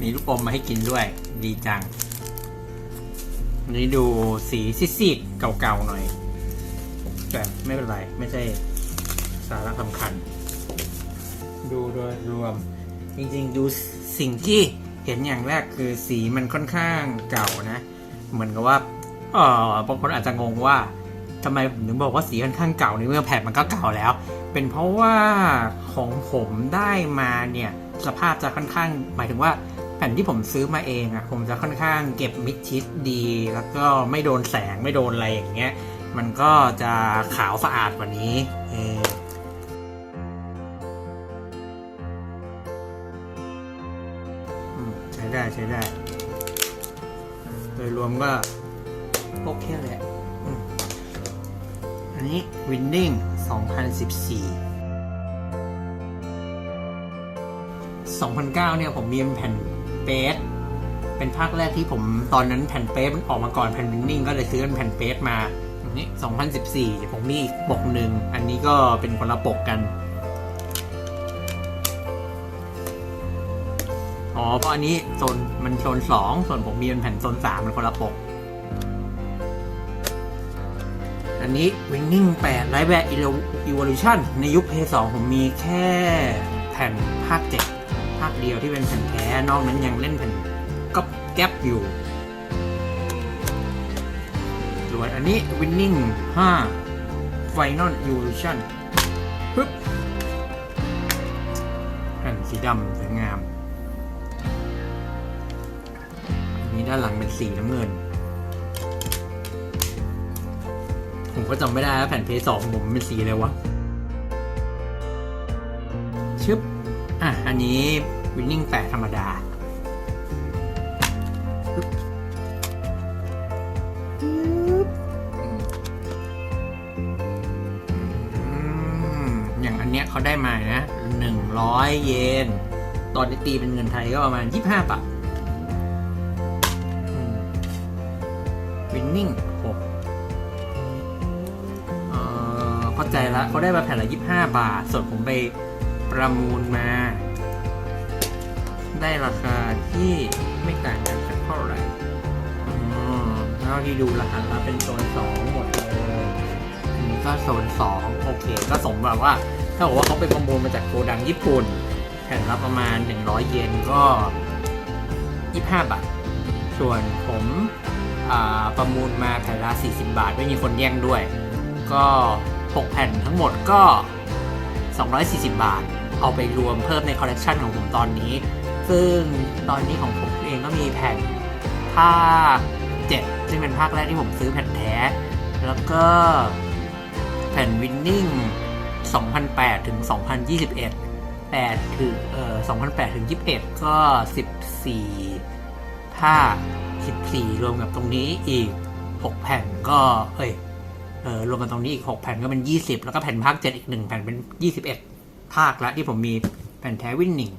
มีลูกอมมาให้กินด้วย ดีจังนนี้ดูสีซีดๆเก่าๆหน่อย แต่ไม่เป็นไร ไม่ใช่สาระสำคัญ ดูโดยรวม จริงๆ ดูสิ่งที่เห็นอย่างแรกคือสีมันค่อนข้างเก่านะ เหมือนกับว่าเออบางคนอาจจะงงว่า ทำไมผมถึงบอกว่าสีค่อนข้างเก่าในเมื่อแผ่นมันก็เก่าแล้ว เป็นเพราะว่าของผมได้มาเนี่ยสภาพจะค่อนข้าง หมายถึงว่าแผ่นที่ผมซื้อมาเองอะผมจะค่อนข้างเก็บมิดชิดดี แล้วก็ไม่โดนแสงไม่โดนอะไรอย่างเงี้ยมันก็จะขาวสะอาดกว่านี้เออใช้ได้ใช้ได้ โดยรวมก็โอเคแหละ อันนี้ Winning 2014 2009 เนี่ยผมมีแผ่นเปสเป็นภาคแรกที่ผมตอนนั้นแผ่นเปสมันออกมาก่อนแผ่นวินนิ่งก็เลยซื้อเป็นแผ่นเปสมาอันนี้ 2014ผมมีอีกปกหนึ่ง อันนี้ก็เป็นคนละปกกัน อ๋อ เพราะอันนี้โซนมันโซนสองส่วนผมมีเป็นแผ่นโซนสามมันคนละปก นนี้ Winning 8 Live Bear Evolution ในยุค p 2 ผมมีแค่แผ่นภาค 7 ภาคเดียวที่เป็นแผ่นแท้ นอกนั้นยังเล่นแผ่นก็แก๊ปอยู่ส่วนอันนี้ Winning 5 Final Evolution ปึ๊บแผ่นสีดำสวยงามอันนี้ด้านหลังเป็นสีน้ำเงิน ผมก็จำไม่ได้แล้วแผ่นเพย์สองผมเป็นสีอะไรวะชึบอะ อันนี้วินนิ่งแปดธรรมดาปึ๊บปึ๊บอืมอย่างอันเนี้ยเขาได้มานะหนึ่งร้อยเยน ตอนนี้ตีเป็นเงินไทยก็ประมาณยี่ห้าบาทวินนิ่งหก เข้าใจละเขาได้มาแผ่นละยี่ห้าบาท ส่วนผมไปประมูลมา ได้ราคาที่ไม่ต่างกันสักเท่าไหร่อ๋อแล้วที่ดูรหัสแล้วเป็นโซนสองหมดเลยนนี้ก็โซนสองโอเค ก็สมแบบว่า ถ้าบอกว่าเขาไปประมูลมาจากโกดังญี่ปุ่น แผ่นละประมาณ 100 เยนก็25บาท ส่วนผมประมูลมาแผ่นละ40 บาท ไม่มีคนแย่งด้วย ก็ 6 แผ่นทั้งหมดก็ 240 บาท เอาไปรวมเพิ่มในคอลเลกชันของผมตอนนี้ ซึ่งตอนนี้ของผมเองก็มีแผ่นภาค7ซึ่งเป็นภาคแรกที่ผมซื้อแผ่นแท้ แล้วก็แผ่นวินนิ่ง2008 ถึง 2021 8ถึงเอ่อ2008 ถึง 21 ก็ 14 ภาค 14 รวมกับตรงนี้อีก 6 แผ่นก็ เอ้ย เออรวมกันตรงนี้อีก 6 แผ่นก็เป็น 20 แล้วก็แผ่นภาค 7 อีก 1 แผ่นเป็น 21 ภาคละที่ผมมีแผ่นแท้วินนิ่ง